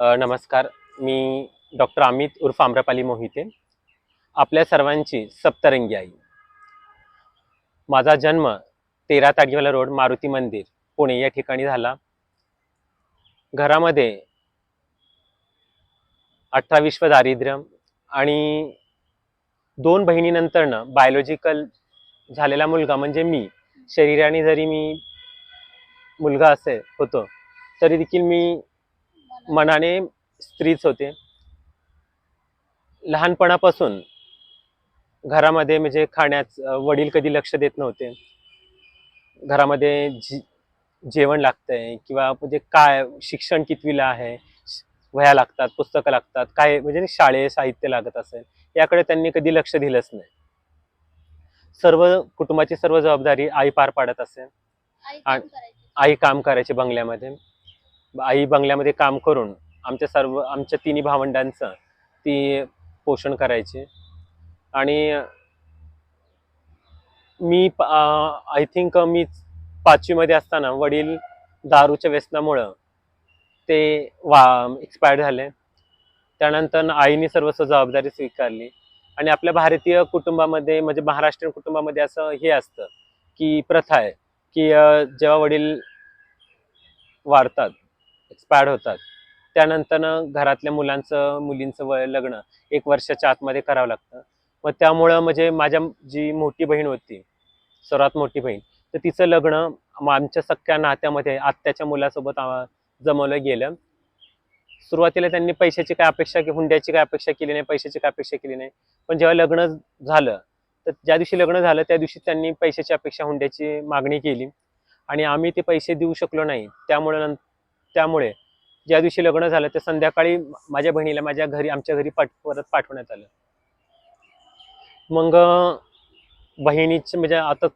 नमस्कार. मी डॉक्टर अमित उर्फ आम्रपाली मोहिते आपल्या सर्वांची सप्तरंगी आई. माझा जन्म तेरा ताडीवाला रोड मारुती मंदिर पुणे या ठिकाणी झाला. घरामध्ये अठरा विश्व दारिद्र्य आणि दोन बहिणीनंतरनं बायोलॉजिकल झालेला मुलगा म्हणजे मी. शरीराने जरी मी मुलगा असे होतो तरी देखील मी मनाने स्त्रीच होते. लहानपणापासून घरामध्ये म्हणजे खाण्यात अ, वडील कधी लक्ष देत नव्हते. घरामध्ये जी जेवण लागतंय किंवा म्हणजे काय शिक्षण कितवीला आहे वह्या लागतात पुस्तकं लागतात काय म्हणजे शाळेय साहित्य लागत असेल याकडे त्यांनी कधी लक्ष दिलंच नाही. सर्व कुटुंबाची सर्व जबाबदारी आई पार पाडत असे. आई आ- काम करायची आई काम करायची बंगल्यामध्ये. आई बंगल्यामध्ये काम करून आमच्या सर्व आमच्या तिन्ही भावंडांचं ती पोषण करायची. आणि मी आय थिंक मी पाचवीमध्ये असताना वडील दारूच्या व्यसनामुळं ते वा एक्सपायर झाले. त्यानंतर आईने सर्व जबाबदारी स्वीकारली. आणि आपल्या भारतीय कुटुंबामध्ये म्हणजे महाराष्ट्रीयन कुटुंबामध्ये असं हे असतं की प्रथा आहे की जेव्हा वडील वाढतात एक्सपायर्ड होतात. त्यानंतर घरातल्या मुलांचं मुलींचं वय लग्न एक वर्षाच्या आतमध्ये करावं लागतं. मग त्यामुळं म्हणजे माझ्या जी मोठी बहीण होती सर्वात मोठी बहीण तर तिचं लग्न आमच्या सख्या नात्यामध्ये आत्याच्या मुलासोबत जमवलं गेलं. सुरुवातीला त्यांनी पैशाची काय अपेक्षा की हुंड्याची काय अपेक्षा केली नाही पैशाची काय अपेक्षा केली नाही. पण जेव्हा लग्न झालं तर ज्या दिवशी लग्न झालं त्या दिवशी त्यांनी पैशाची अपेक्षा हुंड्याची मागणी केली. आणि आम्ही ते पैसे देऊ शकलो नाही. त्यामुळे त्यामुळे ज्या दिवशी लग्न झालं ते संध्याकाळी माझ्या बहिणीला माझ्या घरी आमच्या घरी पाठ परत पाठवण्यात आलं. मग बहिणीचे म्हणजे आता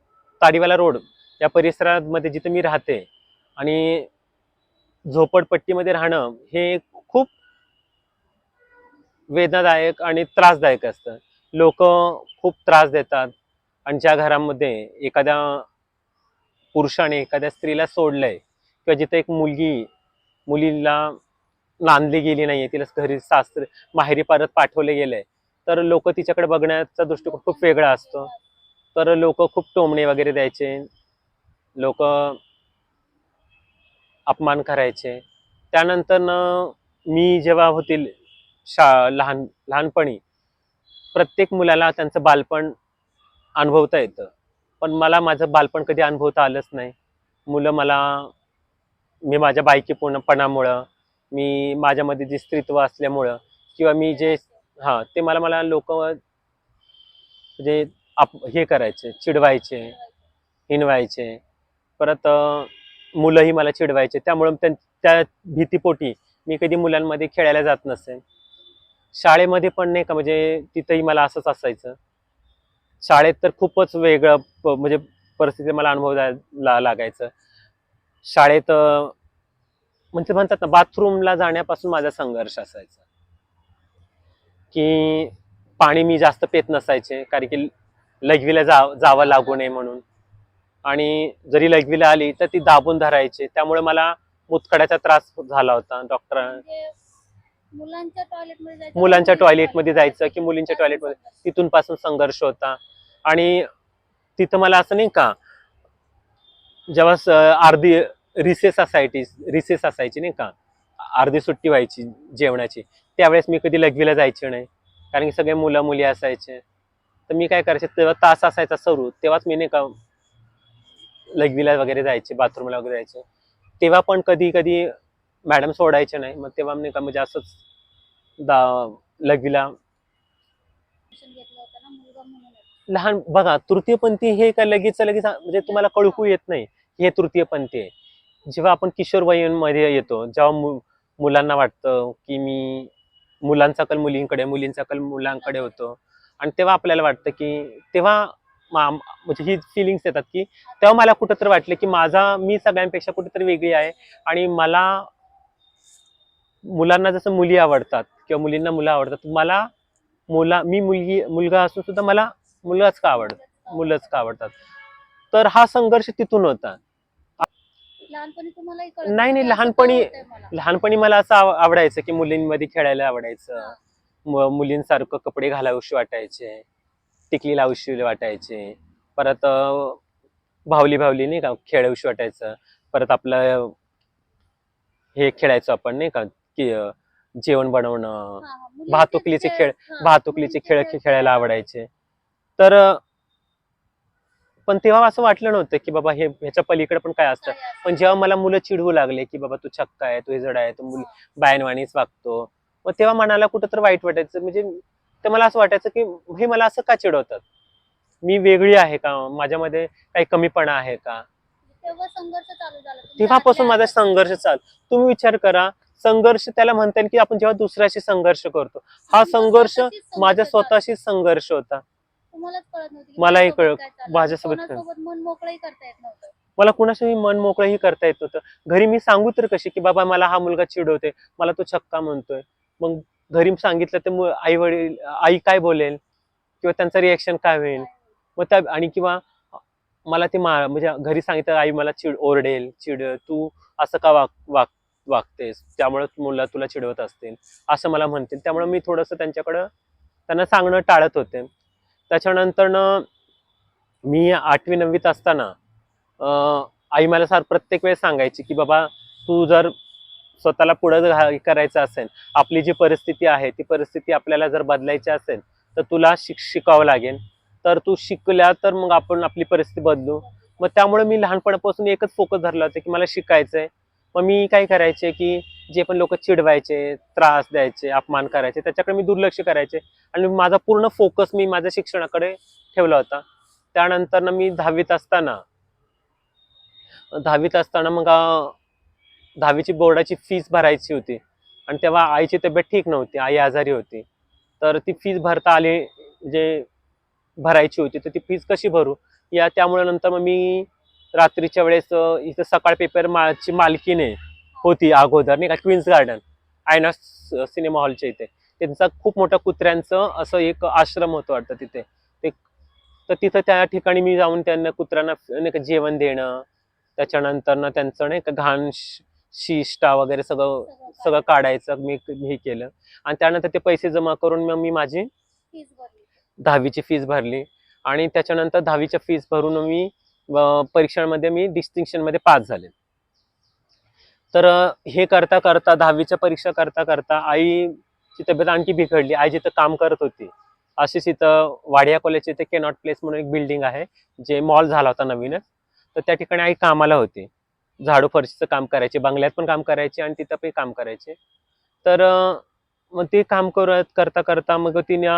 ताडीवाला रोड या परिसरामध्ये जिथं मी राहते आणि झोपडपट्टीमध्ये राहणं हे खूप वेदनादायक आणि त्रासदायक असतं. लोक खूप त्रास देतात आणि ज्या घरामध्ये एखाद्या पुरुषाने एखाद्या स्त्रीला सोडलंय किंवा जिथे एक मुलगी मुलीला नांदली गेली नाहीये तिला घरी सासरे माहेरी परत पाठवले गेले तर लोक तिच्याकडे बघण्याचा दृष्टिकोन खूप वेगळा असतो. तर लोक खूप टोमणे वगैरे द्यायचे. लोक अपमान करायचे. त्यानंतर मी जेव्हा होतील शा लहान लहानपणी प्रत्येक मुलाला त्यांचं बालपण अनुभवता येतं. पण मला माझं बालपण कधी अनुभवता आलंच नाही. मुलं मला मी माझ्या बायकीपूर्णपणामुळं मी माझ्यामध्ये जे स्त्रीत्व असल्यामुळं किंवा मी जे हां ते मला मला लोक म्हणजे आप हे करायचे चिडवायचे हिनवायचे परत मुलंही मला चिडवायचे त्यामुळं त्यां त्या भीतीपोटी मी कधी मुलांमध्ये खेळायला जात नसे शाळेमध्ये पण नाही का म्हणजे तिथंही मला असंच असायचं. शाळेत तर खूपच वेगळं प- म्हणजे परिस्थिती मला अनुभव ला लागायचं. शाळेत म्हणजे म्हणतात ना बाथरूमला जाण्यापासून माझा संघर्ष असायचा. की पाणी मी जास्त पेत नसायचे कारण की लघवीला जा जावं लागू नये म्हणून. आणि जरी लघवीला आली तर ती दाबून धरायचे. त्यामुळे मला मुतखड्याचा त्रास झाला होता डॉक्टर म्हणजे मुलांच्या टॉयलेटमध्ये मुलींच्या टॉयलेटमध्ये जायचं की मुलींच्या टॉयलेटमध्ये तिथून पासून संघर्ष होता. आणि तिथं मला असं नाही का जेव्हा स- अर्धी रिसेस असायची रिसेस असायची नाही का? अर्धी सुट्टी व्हायची जेवणाची. त्यावेळेस मी कधी लघवीला जायचे नाही. कारण की सगळे मुलं मुली असायचे. तर मी काय करायचे तेव्हा तास असायचा सरू तेव्हाच मी नाही का लघवीला वगैरे जायचे बाथरूमला वगैरे जायचे. तेव्हा पण कधी कधी मॅडम सोडायचे नाही. मग तेव्हा नाही का म्हणजे असंच दा लघवीला लहान बघा तृतीयपंथी हे काय लगेच लगेच म्हणजे तुम्हाला कळकू येत नाही हे तृतीयपंथी आहे. जेव्हा आपण किशोरवयीनमध्ये येतो जेव्हा मु मुलांना वाटतं की मी मुलांचा कल मुलींकडे मुलींचा कल मुलांकडे होतो. आणि तेव्हा आपल्याला वाटतं की तेव्हा मा- म्हणजे ही फिलिंग्स येतात की तेव्हा मला कुठंतरी वाटलं की माझा मी सगळ्यांपेक्षा कुठेतरी वेगळी आहे. आणि मला मुलांना जसं मुली आवडतात किंवा मुलींना मुलं आवडतात मला मुला मी मुलगी मुलगा असून सुद्धा मला मुलगाच का आवडत मुलंच का आवडतात? तर हा संघर्ष तिथून होता. नाही, नाही, लहानपणी-? लहानपणी मला असं आव- आवडायचं की मुलींमध्ये खेळायला आवडायचं. मुलींसारखं कपडे घालावशी वाटायचे टिकली लावशी वाटायचे. परत भावली भावली नाही का खेळावशी वाटायचं. परत आपलं हे खेळायचो आपण नाही का की जेवण बनवणं. मुलींचे भातुकलीचे खेळ भातुकलीचे मुलींचे खेळ खेळायला आवडायचे. तर पण तेव्हा असं वाटलं नव्हतं की बाबा हे ह्याच्या पलीकडे पण काय असतं? पण जेव्हा मला मुलं चिडवू लागले की बाबा तू छक्का आहे तू हे जड आहे तू मुली बायनवाणीच वागतो. मग तेव्हा मनाला कुठं तर वाईट वाटायचं. म्हणजे तर मला असं वाटायचं की हे मला असं का चिडवतात? मी वेगळी आहे का? माझ्यामध्ये काही कमीपणा आहे का? तेव्हापासून माझा. संघर्ष चाल तुम्ही विचार करा. संघर्ष त्याला म्हणता येईल की आपण जेव्हा दुसऱ्याशी संघर्ष करतो. हा संघर्ष माझ्या चालू. स्वतःशीच संघर्ष होता. कळत नव्हती मलाही कळ-. माझ्यासोबत कोणासोबत मन मोकळंही करता येत नव्हतं. मला कुणाशी मन मोकळंही करता येत नव्हतं. घरी मी सांगू तर कशी की बाबा मला हा मुलगा चिडवते मला तो छक्का म्हणतोय. मग घरी सांगितलं तर आई वडील आई काय बोलेल? किंवा त्यांचं रिएक्शन काय होईल? मग त्या आणि किंवा मला ते मा म्हणजे घरी सांगितलं आई मला चिड ओरडेल चिड तू असं का वाग वाग वागतेस? त्यामुळे मुलं तुला चिडवत असतील. असं मला म्हणतील. त्यामुळे मी थोडंसं त्यांच्याकडं त्यांना सांगणं टाळत होते. त्याच्यानंतर मी आठवी नववीत असताना आई मला सार प्रत्येक वेळेस सांगायची की बाबा तू जर स्वतःला पुढं करायचं असेल आपली जी परिस्थिती आहे ती परिस्थिती आपल्याला जर बदलायची असेल तर तुला शिक शिकावं लागेल. तर तू शिकल्या तर मग आपण आपली परिस्थिती बदलू. मग त्यामुळे मी लहानपणापासून एकच फोकस धरला होता की मला शिकायचं आहे मग मी काय करायचे की जे पण लोक चिडवायचे त्रास द्यायचे अपमान करायचे त्याच्याकडे मी दुर्लक्ष करायचे. आणि माझा पूर्ण फोकस मी माझ्या शिक्षणाकडे ठेवला होता. त्यानंतर ना मी दहावीत असताना दहावीत असताना मग दहावीची बोर्डाची फीस भरायची होती. आणि तेव्हा आईची तब्येत ठीक नव्हती आई आजारी होती. तर ती फीस भरता आली जे भरायची होती तर ती फीज कशी भरू? या त्यामुळे नंतर मग मी रात्रीच्या वेळेस इथं सकाळ पेपर माची मालकीने होती अगोदर नाही का? क्वीन्स गार्डन आयना सिनेमा हॉलच्या इथे. त्यांचा खूप मोठा कुत्र्यांचं असं एक आश्रम होतं वाटतं तिथे. ते तर तिथं त्या ठिकाणी मी जाऊन त्यांना कुत्र्यांना नाही का जेवण देणं त्याच्यानंतर ना त्यांचं नाही का घाण शिष्टा वगैरे सगळं सगळं काढायचं मी हे केलं. आणि त्यानंतर ते पैसे जमा करून मग मी माझी दहावीची फीस भरली. आणि त्याच्यानंतर दहावीच्या फीस भरून मी परीक्षांमध्ये मी distinction मध्ये पास झाले. तर हे करता करता दहावीच्या परीक्षा करता करता आईची तब्येत आणखी बिघडली. आई जिथं काम करत होती अशीच इथं वाडिया कॉलेज इथे केनॉट प्लेस म्हणून एक बिल्डिंग आहे जे मॉल झाला होता नवीनच. तर त्या ठिकाणी आई कामाला होती. झाडू फरशीचं काम करायचे बंगल्यात पण काम करायचे आणि तिथं पण काम करायचे. तर मग ते काम करत करता करता मग तिने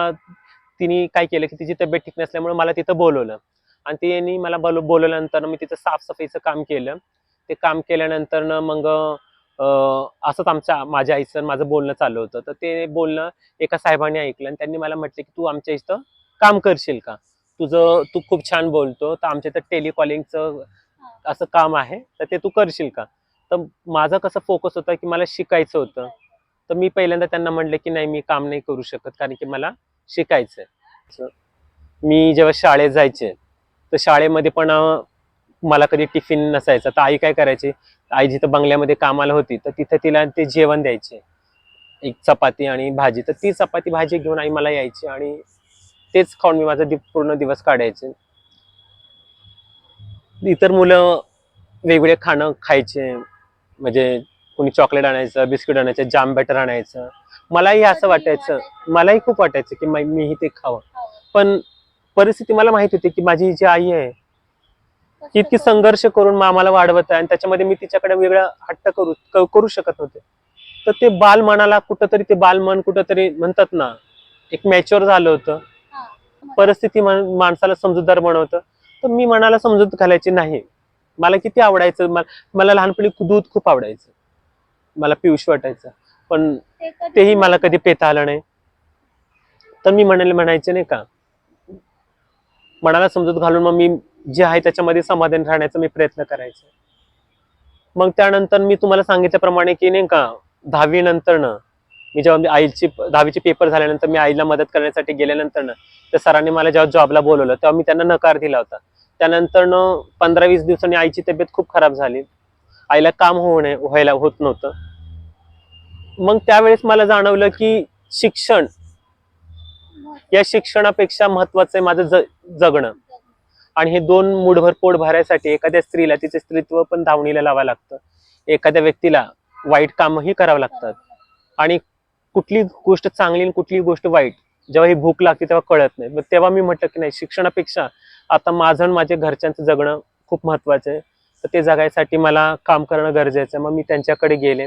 तिने काय केलं की तिची तब्येत ठीक नसल्यामुळे मला तिथं बोलवलं. आणि तिने मला बोल बोलवल्यानंतर मी तिथं साफसफाईचं काम केलं. ते काम केल्यानंतर न मग असंच आमच्या माझ्या आईचं माझं बोलणं चालू होतं. तर ते बोलणं एका साहेबांनी ऐकलं आणि त्यांनी मला म्हटलं की तू आमच्या इथं काम करशील का? तुझं तू खूप छान बोलतो तर आमच्या इथं टेलिकॉलिंगचं असं काम आहे तर ते तू करशील का? तर माझं कसं फोकस होता की मला शिकायचं होतं. तर मी पहिल्यांदा त्यांना म्हटलं की नाही मी काम नाही करू शकत कारण की मला शिकायचंय. असं. मी जेव्हा शाळेत जायचे तर शाळेमध्ये पण मला कधी टिफिन नसायचा तर आई काय करायची आई जिथं बंगल्यामध्ये कामाला होती तर तिथं तिला ते जेवण द्यायचे एक चपाती आणि भाजी तर ती चपाती भाजी घेऊन आई मला यायची आणि तेच खाऊन मी माझा पूर्ण दिवस काढायचे इतर मुलं वेगवेगळे खाणं खायचे म्हणजे कोणी चॉकलेट आणायचं बिस्किट आणायचं जाम बॅटर आणायचं मलाही असं वाटायचं. मलाही खूप वाटायचं की मै- मीही ते खावं. पण परिस्थिती मला माहीत होती की माझी जी आई आहे ती इतकी संघर्ष करून मा- आम्हाला वाढवत आहे. आणि त्याच्यामध्ये मी तिच्याकडे वेगळा हट्ट करू क- करू शकत नव्हते तर ते बाल मनाला कुठंतरी ते बालमन कुठंतरी म्हणतात ना एक मॅच्युअर झालं होतं. परिस्थिती मान- माणसाला समजूतदार बनवतं. तर मी मनाला समजूत घालायची नाही. मला किती आवडायचं मला लहानपणी दूध खूप आवडायचं. मला पियुष वाटायचं. पण तेही मला कधी पेता आलं नाही. तर मी म्हणाले म्हणायचे नाही का मनाला समजूत घालून मग मी जे आहे त्याच्यामध्ये समाधान राहण्याचा मी प्रयत्न करायचो. मग त्यानंतर मी तुम्हाला सांगितल्याप्रमाणे की नाही का दहावी नंतर ना मी जेव्हा मी आईची दहावीचे पेपर झाल्यानंतर मी आईला मदत करण्यासाठी गेल्यानंतर ना त्या सरांनी मला जेव्हा जॉबला बोलवलं तेव्हा मी त्यांना नकार दिला होता. त्यानंतर न पंधरा वीस दिवसांनी आईची तब्येत खूप खराब झाली. आईला काम होणे व्हायला होत नव्हतं. मग त्यावेळेस मला जाणवलं की शिक्षण या शिक्षणापेक्षा महत्वाचं आहे माझं ज जगणं. आणि हे दोन मुठभर पोट भरायसाठी एखाद्या स्त्रीला तिचे स्त्रीत्व पण धावणीला लावावं लागतं. एखाद्या व्यक्तीला वाईट कामही करावं लागतात आणि कुठली गोष्ट चांगली आणि कुठली गोष्ट वाईट जेव्हा ही भूक लागते तेव्हा कळत नाही. मग तेव्हा मी म्हटलं की नाही शिक्षणापेक्षा आता माझं आणि माझ्या घरच्यांचं जगणं खूप महत्वाचं आहे. तर ते जगायसाठी मला काम करणं गरजेचं आहे. मग मी त्यांच्याकडे गेले.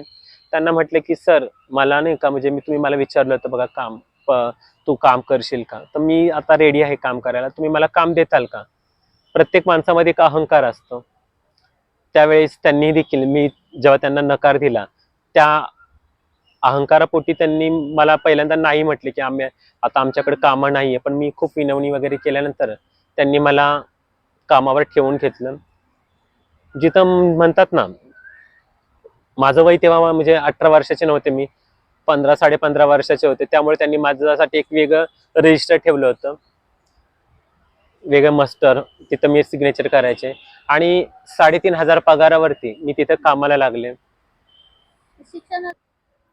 त्यांना म्हटले की सर मला नाही का म्हणजे मी तुम्ही मला विचारलं होतं बघा काम तू काम करशील का? तर मी आता रेडी आहे काम करायला. तुम्ही मला काम देताल का? प्रत्येक माणसामध्ये एक अहंकार असतो. त्यावेळेस त्यांनी देखील मी जेव्हा त्यांना नकार दिला त्या अहंकारापोटी त्यांनी मला पहिल्यांदा नाही म्हटले की आम्ही आता आमच्याकडे कामं नाहीये. पण मी खूप विनवणी वगैरे केल्यानंतर त्यांनी मला कामावर ठेवून घेतलं. जिथं म्हणतात ना माझं वय तेव्हा म्हणजे अठरा वर्षाचे नव्हते मी. पंधरा साडे पंधरा वर्षाचे होते. त्यामुळे त्यांनी माझ्यासाठी एक वेगळं रजिस्टर ठेवलं होतं. वेगळं मस्टर तिथं मी सिग्नेचर करायचे. आणि साडेतीन हजार पगारावरती मी तिथं कामाला लागले.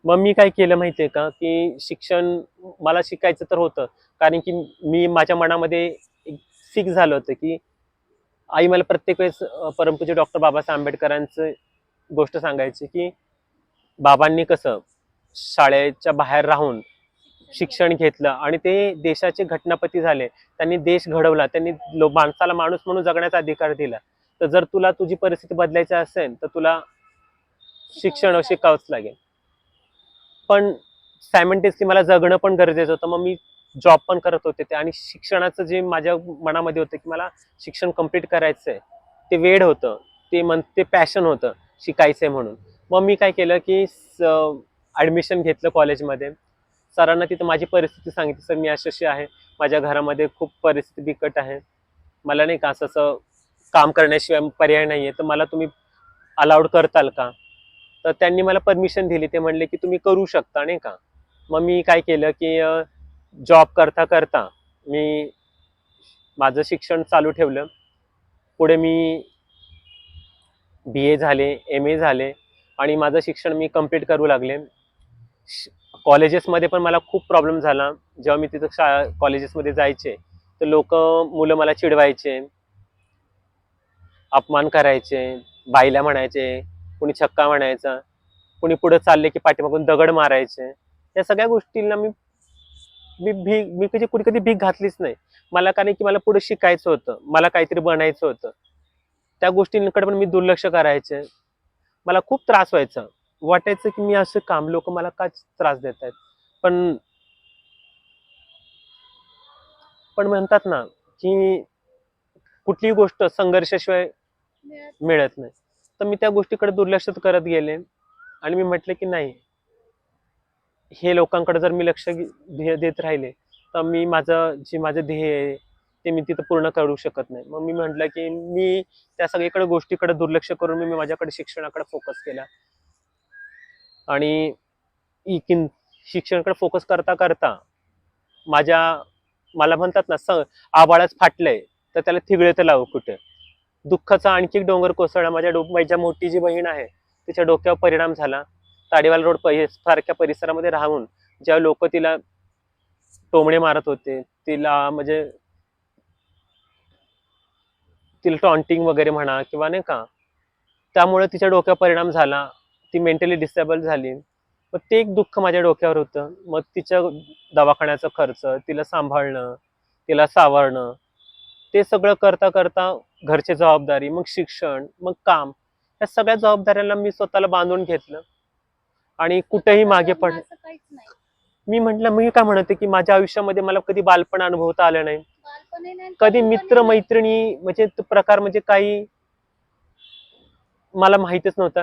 मग मी काय केलं माहितीये का? की शिक्षण मला शिकायचं तर होतं. कारण की मी माझ्या मनामध्ये फिक्स झालं होतं की आई मला प्रत्येक वेळेस परमपूज्य डॉक्टर बाबासाहेब आंबेडकरांचं गोष्ट सांगायची की बाबांनी कसं शाळेच्या बाहेर राहून शिक्षण घेतलं आणि ते देशाचे घटनापती झाले. त्यांनी देश घडवला. त्यांनी लो माणसाला माणूस म्हणून जगण्याचा अधिकार दिला. तर जर तुला तुझी परिस्थिती बदलायची असेल तर तुला शिक्षण शिकावंच लागेल. पण सायमंटेसली मला जगणं पण गरजेचं होतं. मग मी जॉब पण करत होते ते आणि शिक्षणाचं जे माझ्या मनामध्ये होतं की मला शिक्षण कंप्लीट करायचं आहे ते वेड होतं. ते मन ते पॅशन होतं शिकायचं आहे म्हणून. मग मी काय केलं की ॲडमिशन घेतलं कॉलेजमध्ये सरांना तिथं माझी परिस्थिती सांगितली सर मी अशी अशी आहे. माझ्या घरामध्ये खूप परिस्थिती बिकट आहे. मला नाही का असं असं काम करण्याशिवाय पर्याय नाही आहे तर मला तुम्ही अलाउड करताल का? तर त्यांनी मला परमिशन दिली. ते म्हणले की तुम्ही करू शकता नाही का? मग मी काय केलं की जॉब करता करता मी माझं शिक्षण चालू ठेवलं. पुढे मी बी ए झाले एम ए झाले आणि माझं शिक्षण मी कंप्लीट करू लागले. कॉलेजेसमध्ये पण मला खूप प्रॉब्लेम झाला. जेव्हा मी तिथं शा कॉलेजेसमध्ये जायचे तर लोक मुलं मला चिडवायचे अपमान करायचे बाईला म्हणायचे कुणी छक्का म्हणायचा कुणी पुढे चालले की पाठीमागून दगड मारायचे. या सगळ्या गोष्टींना मी मी भीक मी कधी कुणी कधी भीक घातलीच नाही. मला कारण की मला पुढे शिकायचं होतं मला काहीतरी बनायचं होतं. त्या गोष्टींकडे पण मी दुर्लक्ष करायचे. मला खूप त्रास व्हायचा. वाटायचं की मी असं काम लोक मला का त्रास देत आहेत? पण पण म्हणतात ना की कुठलीही गोष्ट संघर्षाशिवाय मिळत नाही. तर मी त्या गोष्टीकडे दुर्लक्ष करत गेले आणि मी म्हटले की नाही हे लोकांकडे जर मी लक्ष ध्येय देत राहिले तर मी माझं जे माझं ध्येय आहे ते मी तिथं पूर्ण करू शकत नाही. मग मी म्हटलं की मी त्या सगळीकडे गोष्टीकडे दुर्लक्ष करून मी माझ्याकडे शिक्षणाकडे फोकस केला. आणि इकिन शिक्षणाकडे फोकस करता करता माझ्या मला म्हणतात ना स आबाळच फाटलंय तर त्याला थिगळे तर लावू कुठे. दुःखाचा आणखी एक डोंगर कोसळला माझ्या डो माझ्या मोठी जी बहीण आहे तिच्या डोक्यावर परिणाम झाला. ताडीवाला रोड पहि सारख्या परिसरामध्ये राहून ज्या लोक तिला टोमणे मारत होते तिला म्हणजे तिला टॉन्टिंग वगैरे म्हणा किंवा नाही का त्यामुळे तिच्या डोक्यावर परिणाम झाला. ती मेंटली डिसेबल झाली. मग ते एक दुःख माझ्या डोक्यावर होतं. मग तिच्या दवाखान्याचा खर्च तिला सांभाळणं तिला सावरणं ते सगळं करता करता घरची जबाबदारी मग शिक्षण मग काम या सगळ्या जबाबदाऱ्यांना मी स्वतःला बांधून घेतलं. आणि कुठेही मागे पड मी म्हटलं मी काय म्हणते की माझ्या आयुष्यामध्ये मला कधी बालपण अनुभवता आलं नाही. कधी मित्र. मैत्रिणी म्हणजे प्रकार म्हणजे काही मला माहितच नव्हता.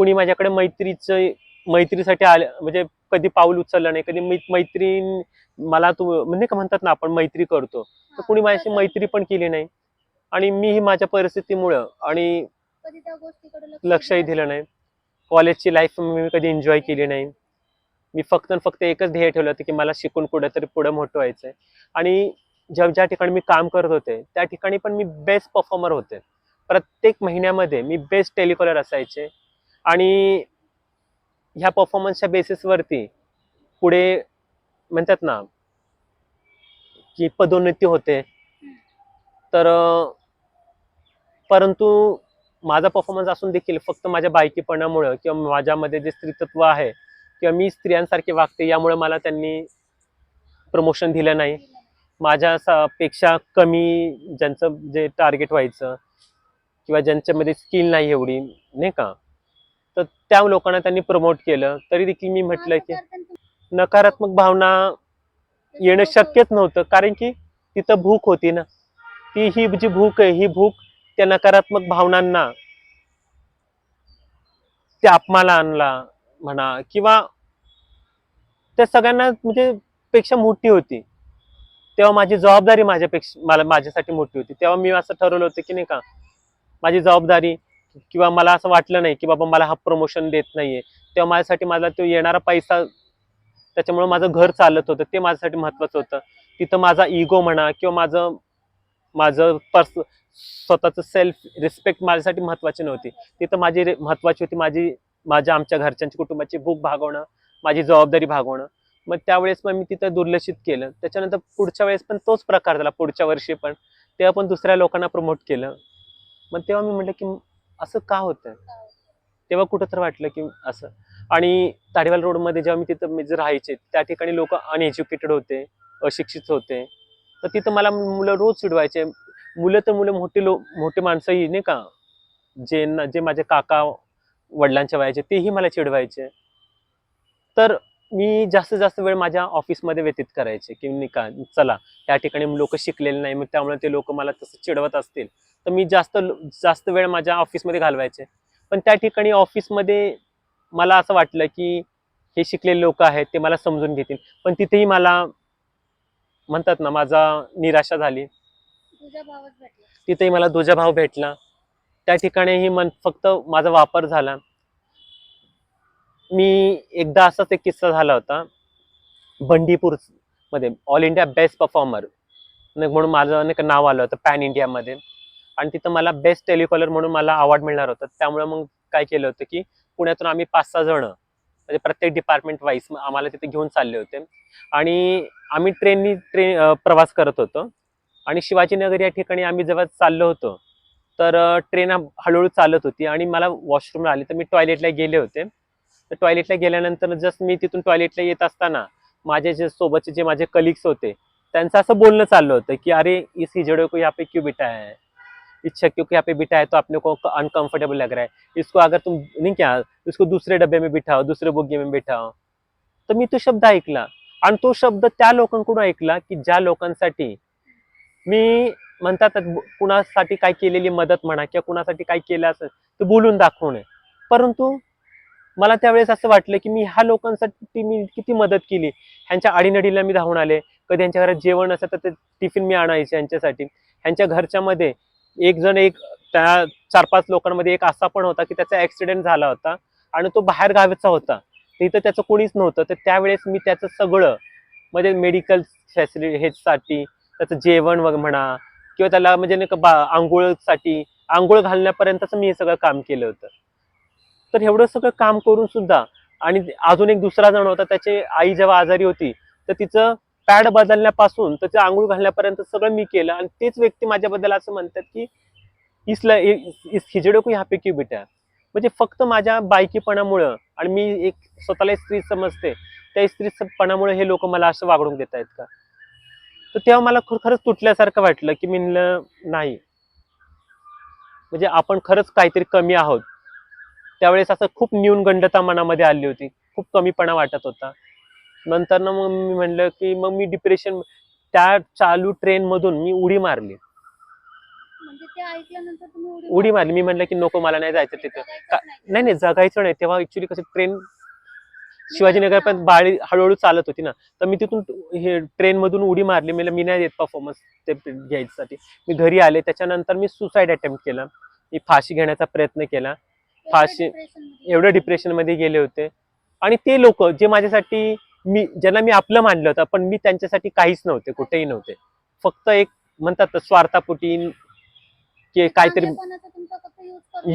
कुणी माझ्याकडे मैत्रीचं मैत्रीसाठी आलं म्हणजे कधी पाऊल उचललं नाही कधी मै- मैत्रीण मला तू म्हणजे का म्हणतात ना आपण मैत्री करतो. तर कुणी माझ्याशी मैत्री पण केली नाही. आणि मीही माझ्या परिस्थितीमुळं आणि लक्षही दिलं नाही. कॉलेजची लाईफ मी कधी एन्जॉय केली नाही. मी फक्त फक्त एकच ध्येय ठेवलं होतं की मला शिकून कुठेतरी पुढे मोठं व्हायचं आहे आणि ज्या ज्या ठिकाणी मी काम करत होते त्या ठिकाणी पण मी बेस्ट परफॉर्मर होते. प्रत्येक महिन्यामध्ये मी बेस्ट टेलिकॉलर असायचे. आणि ह्या परफॉर्मन्सच्या बेसिसवरती पुढे म्हणतात ना की पदोन्नती होते. तर परंतु माझा परफॉर्मन्स असून देखील फक्त माझ्या बायकीपणामुळं किंवा माझ्यामध्ये जे स्त्रीतत्व आहे किंवा मी स्त्रियांसारखे वागते यामुळे मला त्यांनी प्रमोशन दिलं नाही. माझ्या सा- पेक्षा कमी ज्यांचं जे टार्गेट व्हायचं किंवा ज्यांच्यामध्ये स्किल नाही एवढी नाही का? तर त्या लोकांना त्यांनी प्रमोट केलं. तरी देखील मी म्हटलं की नकारात्मक भावना येणं शक्यच नव्हतं. कारण की तिथं भूक होती ना. ती ही जी भूक आहे ही भूक त्या नकारात्मक भावनांना त्या अपमाला आणला म्हणा किंवा त्या सगळ्यांना म्हणजे पेक्षा मोठी होती. तेव्हा माझी जबाबदारी माझ्यापेक्षा मला माझ्यासाठी मोठी होती. तेव्हा मी असं ठरवलं होतं की नाही का माझी जबाबदारी किंवा मला असं वाटलं नाही की बाबा मला हा प्रमोशन देत नाहीये. तेव्हा माझ्यासाठी माझा तो येणारा पैसा त्याच्यामुळे माझं घर चालत होतं ते माझ्यासाठी महत्वाचं होतं. तिथं माझा इगो म्हणा किंवा माझं माझं पर्स स्वतःचं सेल्फ रिस्पेक्ट माझ्यासाठी महत्वाची नव्हती. तिथं माझी महत्वाची होती माझी माझ्या आमच्या घरच्यांची कुटुंबाची भूक भागवणं माझी जबाबदारी भागवणं. मग त्यावेळेस मग मी तिथं दुर्लक्षित केलं. त्याच्यानंतर पुढच्या वेळेस पण तोच प्रकार झाला पुढच्या वर्षी पण. तेव्हा पण दुसऱ्या लोकांना प्रमोट केलं. मग तेव्हा मी म्हटलं की असं का होतं तेव्हा कुठं तर वाटलं की असं. आणि ताडीवाल रोडमध्ये जेव्हा मी तिथं मी राहायचे त्या ठिकाणी लोक अनएज्युकेटेड होते अशिक्षित होते. तर तिथं मला मुलं रोज चिडवायचे. मुलं तर मुलं मोठी लो मोठी माणसंही नाही का? जे ना जे माझे काका वडिलांच्या वयाचे तेही मला चिडवायचे. तर मी जास्तीत जास्त वेळ माझ्या ऑफिसमध्ये व्यतीत करायचे की नाही का चला त्या ठिकाणी लोक शिकलेले नाही मग त्यामुळे ते लोक मला तसं चिडवत असतील. तर मी जास्त जास्त वेळ माझ्या ऑफिसमध्ये घालवायचे. पण त्या ठिकाणी ऑफिसमध्ये मला असं वाटलं की हे शिकलेले लोक आहेत ते मला समजून घेतील. पण तिथेही मला म्हणतात ना माझा निराशा झाली. तिथेही मला दुजा भाव भेटला. त्या ठिकाणीही मन फक्त माझा वापर झाला. मी एकदा असाच एक किस्सा झाला होता. बंडीपूरमध्ये ऑल इंडिया बेस्ट परफॉर्मर म्हणून माझं नाव आलं होतं पॅन इंडियामध्ये. आणि तिथं मला बेस्ट टेलिकॉलर म्हणून मला अवॉर्ड मिळणार होता. त्यामुळे मग काय केलं होतं की पुण्यातून आम्ही पाच सहा जण म्हणजे प्रत्येक डिपार्टमेंट वाईज आम्हाला तिथे घेऊन चालले होते. आणि आम्ही ट्रेननी ट्रेन प्रवास करत होतो. आणि शिवाजीनगर या ठिकाणी आम्ही जेव्हा चाललो होतो तर ट्रेन हळूहळू चालत होती. आणि मला वॉशरूमला आली तर मी टॉयलेटला गेले होते. तर टॉयलेटला गेल्यानंतर जस्ट मी तिथून टॉयलेटला येत असताना माझे जे सोबतचे जे माझे कलिग्स होते त्यांचं असं बोलणं चाललं होतं की अरे इस हिजडो को यहाँ पे क्यों बिठाया है? इस क्योंकि को यहाँ पे बिठाया है तो अपने को अनकंफर्टेबल लग रहा है। इसको अगर तुम नहीं क्या इसको दूसरे डब्बे में बिठाओ दूसरे बोगी में बिठाओ तर मी तो शब्द ऐकला। आणि तो शब्द त्या लोकांकडून ऐकला की ज्या लोकांसाठी मी म्हणतात कुणासाठी काय केलेली मदत म्हणा किंवा कुणासाठी काय केलं असेल ते बोलून दाखवणे परंतु मला त्यावेळेस असं वाटलं की मी ह्या लोकांसाठी मी किती मदत केली. ह्यांच्या आडीनडीला मी धावून आले. कधी यांच्या घरात जेवण असेल तर ते टिफिन मी आणायचे यांच्यासाठी ह्यांच्या घरच्यामध्ये एक जण एक त्या चार पाच लोकांमध्ये एक असा पण होता की त्याचा ऍक्सिडेंट झाला होता आणि तो बाहेर गावाचा होता. तर त्याचं कोणीच नव्हतं. तर त्यावेळेस मी त्याचं सगळं म्हणजे मेडिकल फॅसिलिटी हेसाठी त्याचं जेवण वगैरे म्हणा किंवा त्याला म्हणजे नाही का बा आंघोळसाठी आंघोळ घालण्यापर्यंतच मी हे सगळं काम केलं होतं. तर एवढं सगळं काम करून सुद्धा आणि अजून एक दुसरा जण होता त्याची आई जेव्हा आजारी होती तर तिचं पॅड बदलण्यापासून ते आंघोळ घालण्यापर्यंत सगळं मी केलं. आणि तेच व्यक्ती माझ्याबद्दल असं म्हणतात की इसला इस हिजडे को पैकी पे म्हणजे फक्त माझ्या बायकीपणामुळं आणि मी एक स्वतःला स्त्री समजते त्या स्त्रीपणामुळे हे लोक मला असं वागणूक देत आहेत का? तर तेव्हा मला खर- खरंच तुटल्यासारखं वाटलं की मी नाही. म्हणजे आपण खरंच काहीतरी कमी आहोत. त्यावेळेस असं खूप न्यूनगंडता मनामध्ये आली होती. खूप कमीपणा वाटत होता. नंतर ना मग मी म्हणलं की मग मी डिप्रेशन त्या चालू ट्रेन मधून मी उडी मारली. म्हणजे उडी मारली. मी म्हणलं की नको मला नाही जायचं तिथं. नाही नाही जगायचं नाही. तेव्हा ऍक्च्युली कसं ट्रेन शिवाजीनगर पण बाळी हळूहळू चालत होती ना. तर मी तिथून हे ट्रेन मधून उडी मारली. मला मी नाही देत परफॉर्मन्स ते घ्यायसाठी. मी घरी आले. त्याच्यानंतर मी सुसाईड अटेम्प्ट केला. मी फाशी घेण्याचा प्रयत्न केला. फाशी- एवढं डिप्रेशनमध्ये गेले होते. आणि ते लोक जे माझ्यासाठी मी ज्यांना मी आपलं मानलं होतं पण मी त्यांच्यासाठी काहीच नव्हते कुठेही नव्हते. फक्त एक म्हणतात ना, स्वार्थापोटी की काहीतरी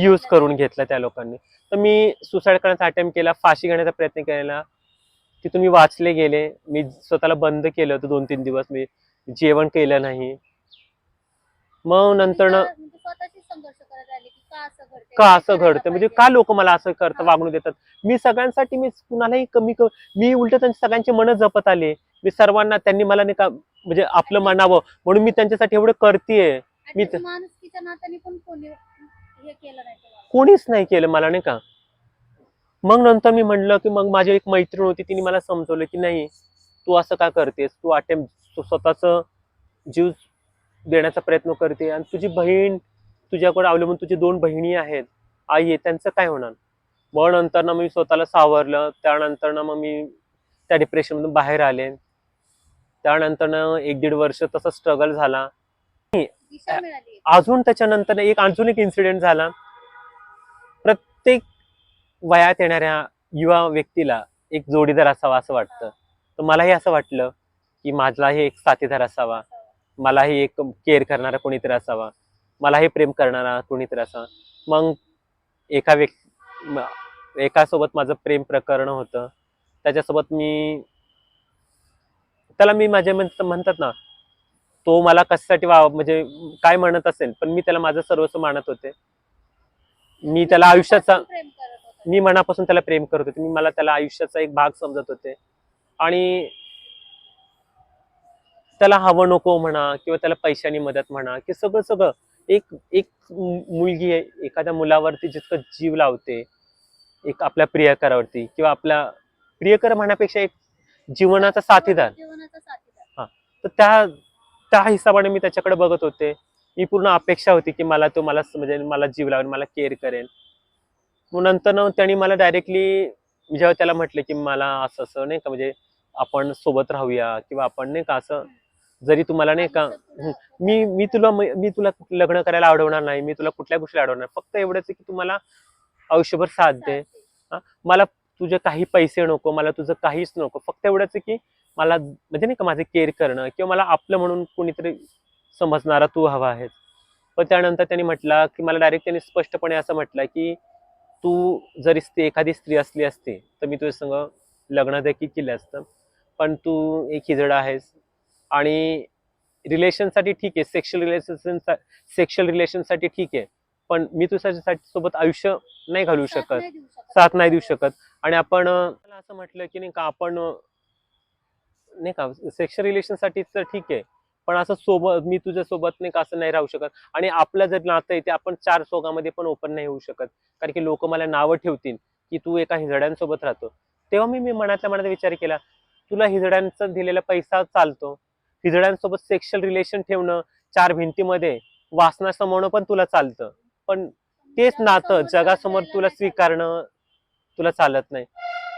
यूज करून घेतला त्या लोकांनी. तर मी सुसाईड करण्याचा अटेम्प्ट केला फाशी घेण्याचा प्रयत्न केला. तिथून मी वाचले गेले. मी स्वतःला बंद केलं होतं दोन तीन दिवस. मी जेवण केलं नाही. मग नंतर की असं घडते म्हणजे का लोक मला असं करतं. वागणूक देतात? मी सगळ्यांसाठी मी कुणालाही कमी मी उलट त्यांच्या सगळ्यांची मन जपत आले. मी सर्वांना त्यांनी मला नाही का म्हणजे आपलं म्हणावं. म्हणून मी त्यांच्यासाठी एवढं करतेय. मी हे कोणीच नाही केलं मला नाही का. मग नंतर मी म्हणलं की मग माझी एक मैत्रीण होती तिने मला समजवलं की नाही तू असं का करतेस? तू अटेम्प्ट स्वतःच जीव देण्याचा प्रयत्न करते आणि तुझी बहीण तुझ्याकडे अवलंबून तुझी दोन बहिणी आहेत. आई आहे त्यांचं काय होणार? मग नंतर ना मी स्वतःला सावरलं. त्यानंतर ना मग मी त्या डिप्रेशनमधून बाहेर आले. त्यानंतर ना एक दीड वर्ष तसं स्ट्रगल झाला. अजून त्याच्यानंतर एक अजून एक इन्सिडेंट झाला. प्रत्येक वयात येणाऱ्या युवा व्यक्तीला एक जोडीदार असावा असं वाटतं. तर मलाही असं वाटलं की माझाही एक साथीदार असावा. मलाही एक केअर करणारा कोणीतरी असावा. मलाही प्रेम करणारा कोणीतरी असं. मग एका व्यक्ती एकासोबत माझं प्रेम प्रकरण होतं. त्याच्यासोबत मी त्याला मी माझ्या म्हणत- म्हणतात ना तो मला कशासाठी वा म्हणजे काय म्हणत असेल पण मी त्याला माझं सर्वस्व मानत होते. मी त्याला आयुष्याचा मी मनापासून त्याला प्रेम करत होते. मी मला त्याला आयुष्याचा एक भाग समजत होते. आणि त्याला हवं नको म्हणा किंवा त्याला पैशानी मदत म्हणा की सगळं सगळं. एक एक मुलगी एखाद्या मुलावरती जितकं जीव लावते एक आपल्या प्रियकरावरती किंवा आपल्या प्रियकर म्हणण्यापेक्षा एक जीवनाचा साथीदार. साथीदार. तर त्या त्या हिशोबाने मी त्याच्याकडे बघत होते. मी पूर्ण अपेक्षा होती की मला तो मला म्हणजे मला जीव लावेल मला केअर करेल मग नंतर ना त्यांनी मला डायरेक्टली जेव्हा त्याला म्हटलं की मला असं असं नाही का म्हणजे आपण सोबत राहूया किंवा आपण नाही का असं जरी तुम्हाला नाही का मी मी तुला मी तुला लग्न करायला अडवणार नाही मी तुला कुठल्या गोष्टी अडवणार फक्त एवढंच की तुम्हाला आयुष्यभर साथ दे. मला तुझे काही पैसे नको मला तुझं काहीच नको. फक्त एवढंच की मला म्हणजे नाही का माझे केअर करणं किंवा मला आपलं म्हणून कोणीतरी समजणारा तू हवा आहेस. पण त्यानंतर त्यांनी म्हटलं की मला डायरेक्ट त्यांनी स्पष्टपणे असं म्हटलं की तू जरी स्त्री एखादी स्त्री असली असती तर मी तुझ्या संग लग्न देखील केलं असतं. पण तू एक हिजडा आहेस. आणि रिलेशनसाठी ठीक आहे. सेक्शुअल रिलेशन सेक्शुअल रिलेशनसाठी ठीक आहे. पण मी तुझ्यासाठी सोबत आयुष्य नाही घालू शकत. साथ नाही देऊ शकत. आणि आपण असं म्हटलं की नाही का आपण नाही का सेक्शुअल रिलेशनसाठी तर ठीक आहे. पण असं सोबत मी तुझ्या सोबत नाही का असं नाही राहू शकत. आणि आपलं जर नातं आहे ते आपण चार सोगामध्ये पण ओपन नाही होऊ शकत. कारण की लोक मला नावं ठेवतील की तू एका हिजड्यांसोबत राहतो. तेव्हा मी मी मनातल्या मनात विचार केला तुला हिजड्यांचा दिलेला पैसा चालतो. पिजड्यांसोबत सेक्शुअल रिलेशन ठेवणं चार भिंतीमध्ये वासना समवणं पण तुला चालतं. पण तेच नातं जगासमोर तुला स्वीकारणं तुला चालत नाही.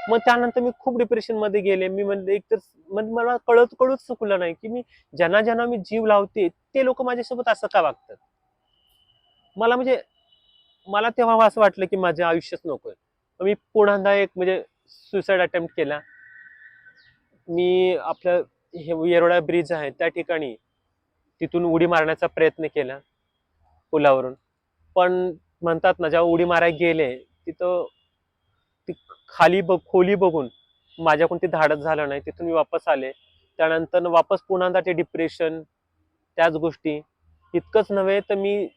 मग त्यानंतर मी खूप डिप्रेशनमध्ये गेले. मी म्हणले एक तर मला कळत कळूच चुकलं नाही की मी ज्यांना ज्यांना मी जीव लावते ते लोक माझ्यासोबत असं का वागतात? मला म्हणजे मला तेव्हा असं वाटलं की माझं आयुष्यच नकोय. मी पुन्हा एक म्हणजे सुसाईड अटेम्प्ट केला. मी आपलं हे येरोडा ब्रिज आहे त्या ठिकाणी तिथून उडी मारण्याचा प्रयत्न केला पुलावरून. पण म्हणतात ना जेव्हा उडी मारायला गेले तिथं ती खाली बघ खोली बघून माझ्याकडून ते धाडत झालं नाही. तिथून मी वापस आले. त्यानंतर वापस पुन्हा ते डिप्रेशन त्याच गोष्टी. इतकंच नव्हे तर मी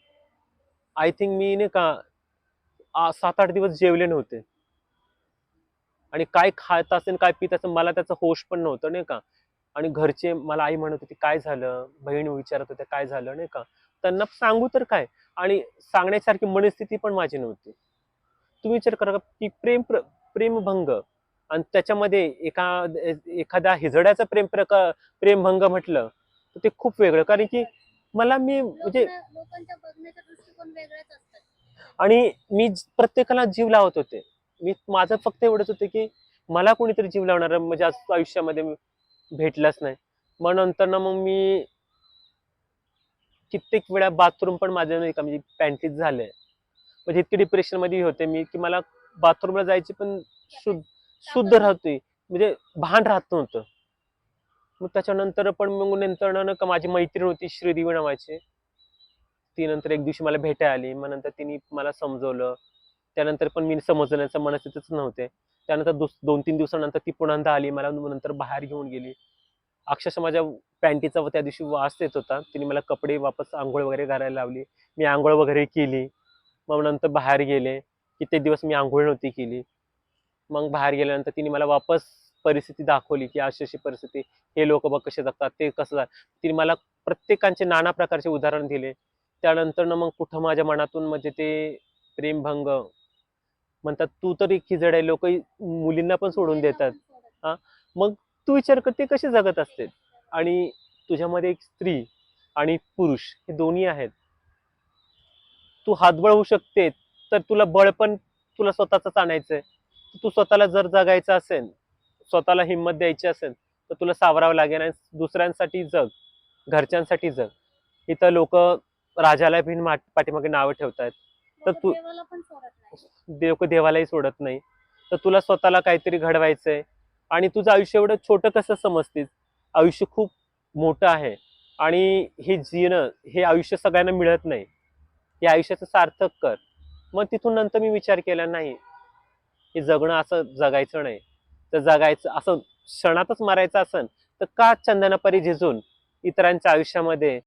आय थिंक मी नाही का आ- सात आठ दिवस जेवले नव्हते. आणि काय खात असेल काय पित असेल मला त्याचं होश पण नव्हतं नाही का? आणि घरचे मला आई म्हणत होती काय झालं? बहीण विचारत होत्या काय झालं? नाही का? त्यांना सांगू तर काय? आणि सांगण्यासारखी मनस्थिती पण माझी नव्हती. तुम्ही विचार करा की प्रेम प्र- प्रेमभंग आणि त्याच्यामध्ये एका एखाद्या हिजड्याचं प्रेम प्रकार प्रेमभंग म्हटलं तर ते खूप वेगळं. कारण की मला मी म्हणजे आणि मी प्रत्येकाला जीव लावत होते. मी माझं फक्त एवढंच होतं की मला कोणीतरी जीव लावणार म्हणजे आज आयुष्यामध्ये मी भेटलाच नाही. मग नंतर ना मग मी कित्येक वेळा बाथरूम पण माझ्या नाही का म्हणजे पॅन्टीत झाले. म्हणजे इतके डिप्रेशनमध्ये होते मी की मला बाथरूमला जायची पण शुद्ध शुद्ध राहते म्हणजे भान राहत नव्हतं. मग त्याच्यानंतर पण मग नंतर ना का माझी मैत्रीण होती श्रीदेवी नावाची. ती नंतर एक दिवशी मला भेटायला आली. मग नंतर तिने मला समजवलं. त्यानंतर पण मी समजण्याचं मनस्थितच नव्हते. त्यानंतर दुस दोन तीन दिवसानंतर ती पुन्हा आली मला नंतर बाहेर घेऊन गेली. अक्षरशः माझ्या पॅन्टीचा त्या दिवशी वास येत होता. तिने मला कपडे वापस आंघोळ वगैरे घालायला लावली. मी आंघोळ वगैरे केली. मग नंतर बाहेर गेले किती दिवस मी आंघोळ नव्हती केली. मग बाहेर गेल्यानंतर तिने मला वापस परिस्थिती दाखवली की अशी अशी परिस्थिती हे लोक बघ कसे जगतात ते कसं जात तिने मला प्रत्येकांचे नाना प्रकारचे उदाहरण दिले. त्यानंतर मग कुठं माझ्या मनातून म्हणजे ते प्रेमभंग म्हणतात तू तरी खिजड आहे लोक मुलींना पण सोडून देतात. मग तू विचार कर ते कसे जगत असतील? आणि तुझ्यामध्ये एक स्त्री आणि पुरुष हे दोन्ही आहेत. तू हातबळ होऊ शकते तर तुला बळ पण तुला स्वतःच आणायचंय. तू स्वतःला जर जगायचं असेल स्वतःला हिंमत द्यायची असेल तर तुला सावरावं लागेल आणि दुसऱ्यांसाठी जग घरच्यांसाठी जग. इथं लोक राजाला माट- पाठीमागे नावं ठेवतात तर तू- देवाला पण सोडत नाही. देव देवालाही सोडत नाही. तर तुला स्वतःला काहीतरी घडवायचंय. आणि तुझं आयुष्य एवढं छोटं कसं समजतेस? आयुष्य खूप मोठं आहे. आणि हे जीणं हे आयुष्य सगळ्यांना मिळत नाही. हे आयुष्याचं सार्थक कर. मग तिथून नंतर मी विचार केला नाही. हे जगणं असं जगायचं नाही. तर जगायचं असं क्षणातच मारायचं असेल तर का चंदनापरी झिजून इतरांच्या आयुष्यामध्ये